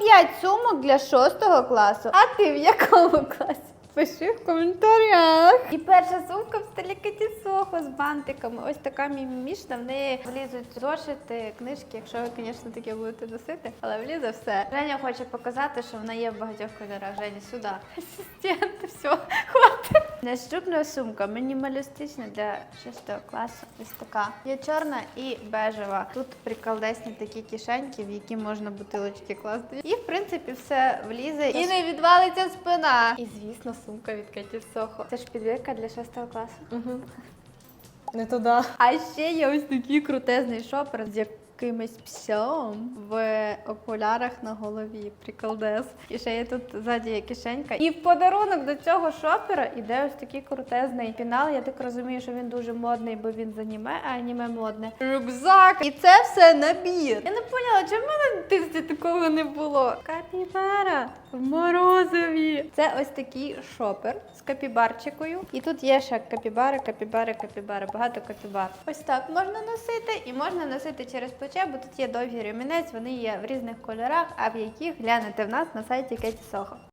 топ-5 сумок для 6 класу. А ти в якому класі? Пиши в коментарях. І перша сумка в стилі Кеті Сохо з бантиками. Ось така мімімішна. В неї влізуть зошити, книжки, якщо ви, звісно, таке будете носити, але влізе все. Женя хоче показати, що вона є в багатьох кольорах. Жені, сюди. Асистент, все. Наступна сумка мінімалістична для 6 класу. Ось така. Є чорна і бежева. Тут приколдесні такі кишеньки, в які можна бутилочки класти. І в принципі все влізе і не відвалиться спина. І звісно, сумка від Кеті Сохо. Це ж підвірка для 6 класу. Угу. Не туди. А ще є ось такий крутезний шопер з якимось псом в окулярах на голові. Приколдес. І ще є тут ззаді є кишенька. І в подарунок до цього шопера іде ось такий крутезний пінал. Я так розумію, що він дуже модний, бо він з аніме, а аніме модне. Рюкзак. І це все набір. Я не поняла, чому в мене дитинстві такого не було. Капібара в морозові. Це ось такий шопер з капібарчикою. І тут є ще капібари, капібари, капібари. Багато капібар. Ось так можна носити і можна носити через плече, бо тут є довгий ремінець, вони є в різних кольорах, а в яких глянете в нас на сайті Кеті Сохо.